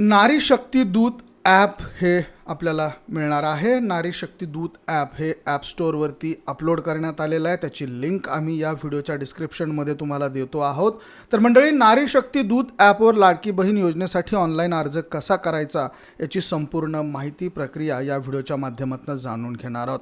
नारी शक्ती दूत ॲप हे आपल्याला मिळणार आहे. नारी शक्ती दूत ॲप हे ॲप स्टोअरवरती अपलोड करण्यात आलेलं आहे. त्याची लिंक आम्ही या व्हिडिओच्या डिस्क्रिप्शनमध्ये तुम्हाला देतो आहोत. तर मंडळी नारी शक्ती दूत ॲपवर लाडकी बहीण योजनेसाठी ऑनलाईन अर्ज कसा करायचा याची संपूर्ण माहिती प्रक्रिया या व्हिडिओच्या माध्यमातून जाणून घेणार आहोत.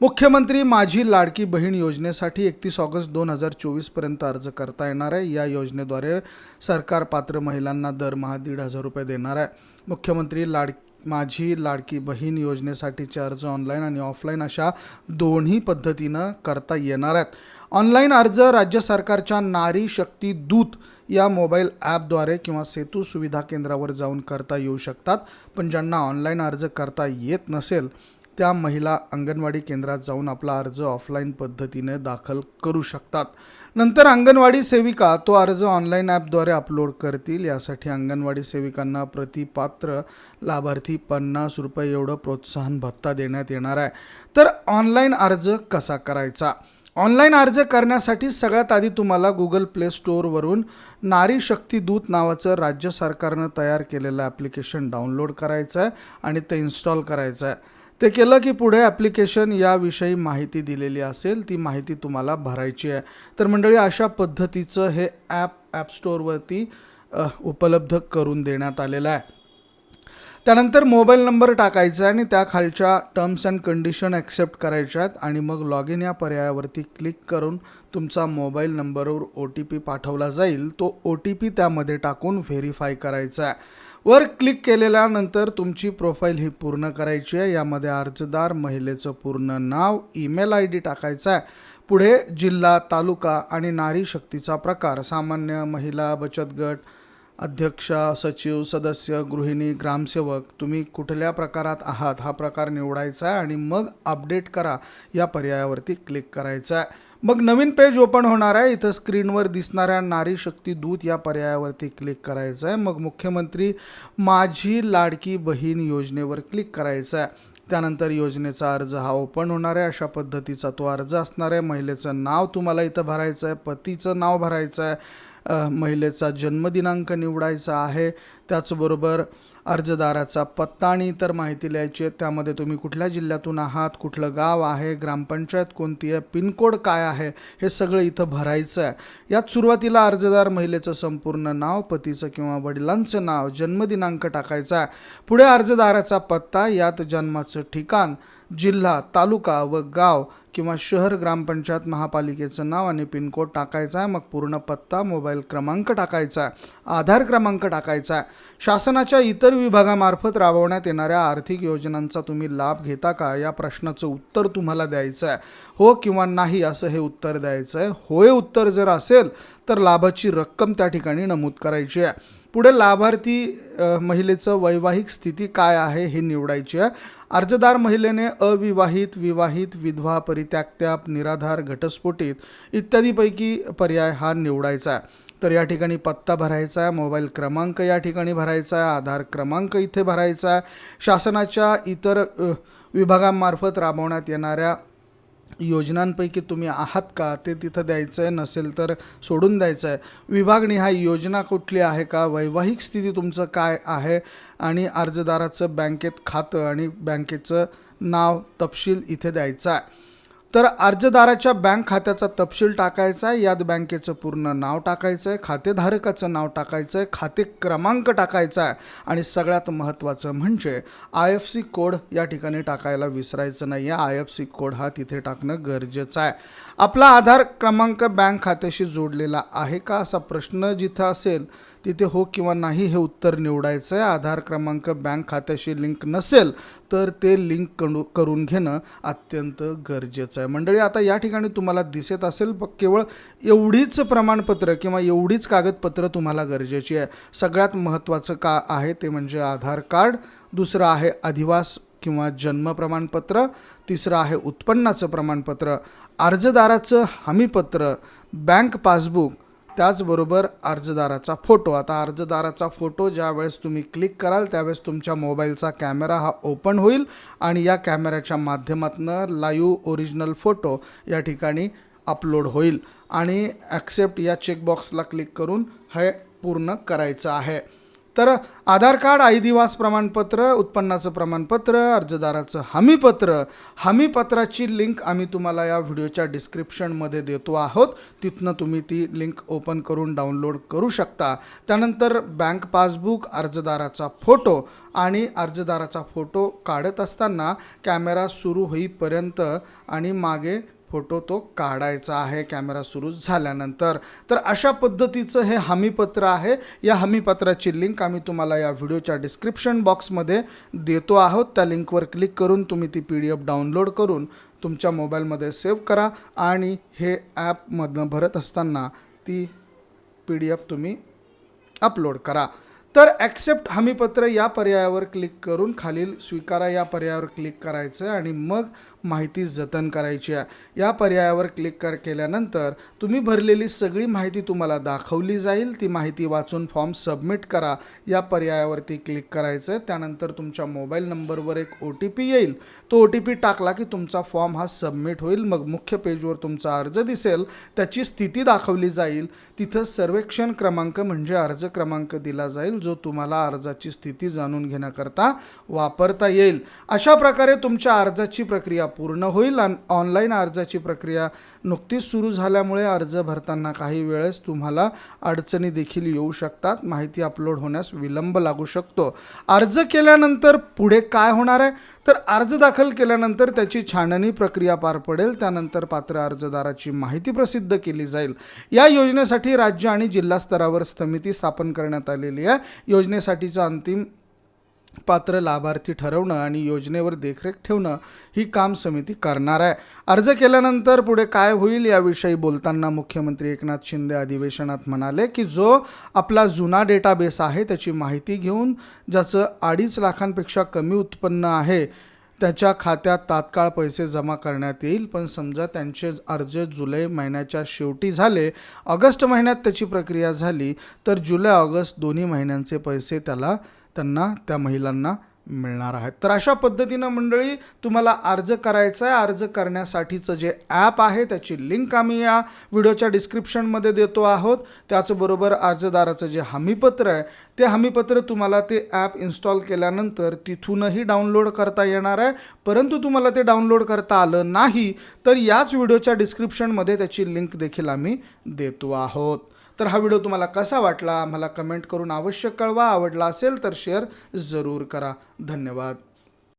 मुख्यमंत्री माझी लाडकी बहीण योजनेसाठी एकतीस ऑगस्ट दोन हजार चोवीसपर्यंत अर्ज करता येणार आहे. या योजनेद्वारे सरकार पात्र महिलांना दरमहा दीड हजार रुपये देणार आहे. मुख्यमंत्री लाड माझी लाडकी बहीण योजनेसाठीचे अर्ज ऑनलाईन आणि ऑफलाईन अशा दोन्ही पद्धतीनं करता येणार आहेत. ऑनलाईन अर्ज राज्य सरकारच्या नारी शक्ती दूत या मोबाईल ॲपद्वारे किंवा सेतू सुविधा केंद्रावर जाऊन करता येऊ शकतात पण ज्यांना ऑनलाईन अर्ज करता येत नसेल त्या महिला अंगणवाडी केंद्रात जाऊन आपला अर्ज ऑफलाईन पद्धतीने दाखल करू शकतात. नंतर अंगणवाडी सेविका तो अर्ज ऑनलाईन ॲपद्वारे अपलोड करतील. यासाठी अंगणवाडी सेविकांना प्रतिपात्र लाभार्थी पन्नास रुपये एवढं प्रोत्साहन भत्ता देण्यात येणार आहे. तर ऑनलाईन अर्ज कसा करायचा? ऑनलाईन अर्ज करण्यासाठी सगळ्यात आधी तुम्हाला गुगल प्ले स्टोअरवरून नारी शक्ती दूत नावाचं राज्य सरकारनं तयार केलेलं ॲप्लिकेशन डाउनलोड करायचं आहे आणि ते इन्स्टॉल करायचं आहे. ते केलं की पुढे ॲप्लिकेशन याविषयी माहिती दिलेली असेल ती माहिती तुम्हाला भरायची आहे. तर मंडळी अशा पद्धतीचं हे ॲप ॲप स्टोअरवरती उपलब्ध करून देण्यात आलेलं आहे. त्यानंतर मोबाईल नंबर टाकायचा आहे आणि त्या खालच्या टर्म्स अँड कंडिशन ॲक्सेप्ट करायच्या आहेत आणि मग लॉग इन या पर्यायावरती क्लिक करून तुमचा मोबाईल नंबरवर ओ टी पी पाठवला जाईल. तो ओ टी पी त्यामध्ये टाकून व्हेरीफाय करायचा आहे. वर क्लिक केलेल्यानंतर तुमची प्रोफाईल ही पूर्ण करायची आहे. यामध्ये अर्जदार महिलेचं पूर्ण नाव ईमेल आय डी टाकायचं आहे. पुढे जिल्हा तालुका आणि नारी शक्तीचा प्रकार. सामान्य महिला बचत गट अध्यक्षा सचिव सदस्य गृहिणी ग्रामसेवक तुम्ही कुठल्या प्रकारात आहात हा प्रकार निवडायचा आहे आणि मग अपडेट करा. या पर्यायावरती क्लिक करायचं आहे. मग नवीन पेज ओपन होणार आहे. इथं स्क्रीनवर दिसणाऱ्या नारी शक्ती दूत या पर्यायावरती क्लिक करायचं आहे मग मुख्यमंत्री माझी लाडकी बहीण योजनेवर क्लिक करायचं आहे त्यानंतर योजनेचा अर्ज हा ओपन होणार आहे. अशा पद्धतीचा तो अर्ज असणार आहे. महिलेचं नाव तुम्हाला इथं भरायचं आहे पतीचं नाव भरायचं आहे महिलेचा जन्मदिनांक निवडायचा आहे. त्याचबरोबर अर्जदाराचा पत्ता आणि इतर माहिती लिहायची आहे त्यामध्ये तुम्ही कुठल्या जिल्ह्यातून आहात कुठलं गाव आहे ग्रामपंचायत कोणती आहे पिनकोड काय आहे हे सगळं इथं भरायचं आहे. यात सुरुवातीला अर्जदार महिलेचं संपूर्ण नाव पतीचं किंवा वडिलांचं नाव जन्मदिनांक टाकायचा आहे. पुढे अर्जदाराचा पत्ता यात जन्माचं ठिकाण जिल्हा तालुका व गाव किंवा शहर ग्रामपंचायत महापालिकेचं नाव आणि पिनकोड टाकायचा आहे. मग पूर्ण पत्ता मोबाईल क्रमांक टाकायचा आहे. आधार क्रमांक टाकायचा आहे. शासनाच्या इतर विभागामार्फत राबवण्यात येणाऱ्या आर्थिक योजनांचा तुम्ही लाभ घेता का? या प्रश्नाचं उत्तर तुम्हाला द्यायचं आहे. हो किंवा नाही असं हे उत्तर द्यायचं आहे. होय उत्तर जर असेल तर लाभाची रक्कम त्या ठिकाणी नमूद करायची आहे. पुढे लाभार्थी महिलेचं वैवाहिक स्थिती काय आहे हे निवडायची आहे. अर्जदार महिलेने अविवाहित विवाहित विधवा परित्यागत्या निराधार घटस्फोटित इत्यादीपैकी पर्याय हा निवडायचा आहे. तर या ठिकाणी पत्ता भरायचा आहे मोबाईल क्रमांक या ठिकाणी भरायचा आहे आधार क्रमांक इथे भरायचा आहे. शासनाच्या इतर विभागांमार्फत राबवण्यात येणाऱ्या योजनांपैकी तुम्ही आहात का? ते तिथं द्यायचं आहे नसेल तर सोडून द्यायचं आहे विभागनिहाय योजना कुठली आहे का? वैवाहिक स्थिती तुमचं काय आहे? आणि अर्जदाराचं बँकेत खातं आणि बँकेचं नाव तपशील इथे द्यायचं आहे. तर अर्जदाराच्या बँक खात्याचा तपशील टाकायचा आहे. यात बँकेचं पूर्ण नाव टाकायचं आहे. खातेधारकाचं नाव टाकायचं आहे. खाते क्रमांक टाकायचा आहे. आणि सगळ्यात महत्त्वाचं म्हणजे आय एफ सी कोड या ठिकाणी टाकायला विसरायचं नाही आहे आय एफ सी कोड हा तिथे टाकणं गरजेचं आहे. आपला आधार क्रमांक बँक खात्याशी जोडलेला आहे का असा प्रश्न जिथं असेल तिथे हो किंवा नाही हे उत्तर निवडायचं आहे आधार क्रमांक बँक खात्याशी लिंक नसेल तर ते लिंक करू करून घेणं अत्यंत गरजेचं आहे. मंडळी आता या ठिकाणी तुम्हाला दिसत असेल केवळ एवढीच प्रमाणपत्र किंवा एवढीच कागदपत्र तुम्हाला गरजेची आहे. सगळ्यात महत्त्वाचं का आहे ते म्हणजे आधार कार्ड दुसरं आहे अधिवास किंवा जन्म प्रमाणपत्र तिसरं आहे उत्पन्नाचं प्रमाणपत्र अर्जदाराचं हमीपत्र बँक पासबुक त्याचबरोबर अर्जदाराचा फोटो. आता अर्जदाराचा फोटो ज्या वेळेस तुम्ही क्लिक कराल त्यावेळेस तुमच्या मोबाईलचा कॅमेरा हा ओपन होईल आणि या कॅमेऱ्याच्या माध्यमातून लाईव्ह ओरिजिनल फोटो या ठिकाणी अपलोड होईल. आणि ॲक्सेप्ट या चेकबॉक्सला क्लिक करून हे पूर्ण करायचं आहे. तर आधार कार्ड आईदिवास प्रमाणपत्र उत्पन्नाचं प्रमाणपत्र अर्जदाराचं हमीपत्र. हमीपत्राची लिंक आम्ही तुम्हाला या व्हिडिओच्या डिस्क्रिप्शनमध्ये देतो आहोत. तिथनं तुम्ही ती लिंक ओपन करून डाउनलोड करू शकता. त्यानंतर बँक पासबुक अर्जदाराचा फोटो आणि अर्जदाराचा फोटो काढत असताना कॅमेरा सुरू होईपर्यंत आणि मागे फोटो तो काढायचा आहे कॅमेरा सुरू झाल्यानंतर. तर अशा पद्धतीचं हे हमीपत्र आहे. या हमीपत्राची लिंक आम्ही तुम्हाला या व्हिडिओच्या डिस्क्रिप्शन बॉक्समध्ये देतो आहोत. त्या लिंकवर क्लिक करून तुम्ही ती पी डी एफ डाउनलोड करून तुमच्या मोबाईलमध्ये सेव्ह करा आणि हे ॲपमधनं भरत असताना ती पी डी एफ तुम्ही अपलोड करा. तर ॲक्सेप्ट हमीपत्र या पर्यायावर क्लिक करून खालील स्वीकारा या पर्यायावर क्लिक करायचं आणि मग माहिती जतन करायची आहे. या पर्यायावर क्लिक कर केल्यानंतर तुम्ही भरलेली सगळी माहिती तुम्हाला दाखवली जाईल. ती माहिती वाचून फॉर्म सबमिट करा. या पर्यायावरती क्लिक करायचं आहे त्यानंतर तुमच्या मोबाईल नंबरवर एक ओ टी पी येईल. तो ओ टी पी टाकला की तुमचा फॉर्म हा सबमिट होईल. मग मुख्य पेजवर तुमचा अर्ज दिसेल. त्याची स्थिती दाखवली जाईल. तिथं सर्वेक्षण क्रमांक म्हणजे अर्ज क्रमांक दिला जाईल जो तुम्हाला अर्जाची स्थिती जाणून घेण्याकरता वापरता येईल. अशा प्रकारे तुमच्या अर्जाची प्रक्रिया पूर्ण होईल आणि ऑनलाईन अर्जाची प्रक्रिया नुकतीच सुरू झाल्यामुळे अर्ज भरताना काही वेळेस तुम्हाला अडचणी देखील येऊ शकतात. माहिती अपलोड होण्यास विलंब लागू शकतो. अर्ज केल्यानंतर पुढे काय होणार आहे? तर अर्ज दाखल केल्यानंतर त्याची छाननी प्रक्रिया पार पडेल. त्यानंतर पात्र अर्जदाराची माहिती प्रसिद्ध केली जाईल. या योजनेसाठी राज्य आणि जिल्हा स्तरावर समिती स्थापन करण्यात आलेली आहे. योजनेसाठीचा अंतिम पात्र लाभार्थी ठरवणं आणि योजनेवर देखरेख ठेवणं ही काम समिती करणार आहे. अर्ज केल्यानंतर पुढे काय होईल याविषयी बोलताना मुख्यमंत्री एकनाथ शिंदे अधिवेशनात म्हणाले की जो आपला जुना डेटाबेस आहे त्याची माहिती घेऊन ज्याचं अडीच लाखांपेक्षा कमी उत्पन्न आहे त्याच्या खात्यात तात्काळ पैसे जमा करण्यात येईल. पण समजा त्यांचे अर्ज जुलै महिन्याच्या शेवटी झाले ऑगस्ट महिन्यात त्याची प्रक्रिया झाली तर जुलै ऑगस्ट दोन्ही महिन्यांचे पैसे त्याला त्यांना त्या महिलांना मिळणार आहेत. तर अशा पद्धतीनं मंडळी तुम्हाला अर्ज करायचा आहे अर्ज करण्यासाठीचं जे ॲप आहे त्याची लिंक आम्ही या व्हिडिओच्या डिस्क्रिप्शनमध्ये देतो आहोत. त्याचबरोबर अर्जदाराचं जे हमीपत्र आहे ते हमीपत्र तुम्हाला ते ॲप इन्स्टॉल केल्यानंतर तिथूनही डाउनलोड करता येणार आहे. परंतु तुम्हाला ते डाउनलोड करता आलं नाही तर याच व्हिडिओच्या डिस्क्रिप्शनमध्ये त्याची लिंक देखील आम्ही देतो आहोत. तर हा व्हिडिओ तुम्हाला कसा वाटला आम्हाला कमेंट करून अवश्य कळवा. आवडला असेल तर शेअर जरूर करा. धन्यवाद.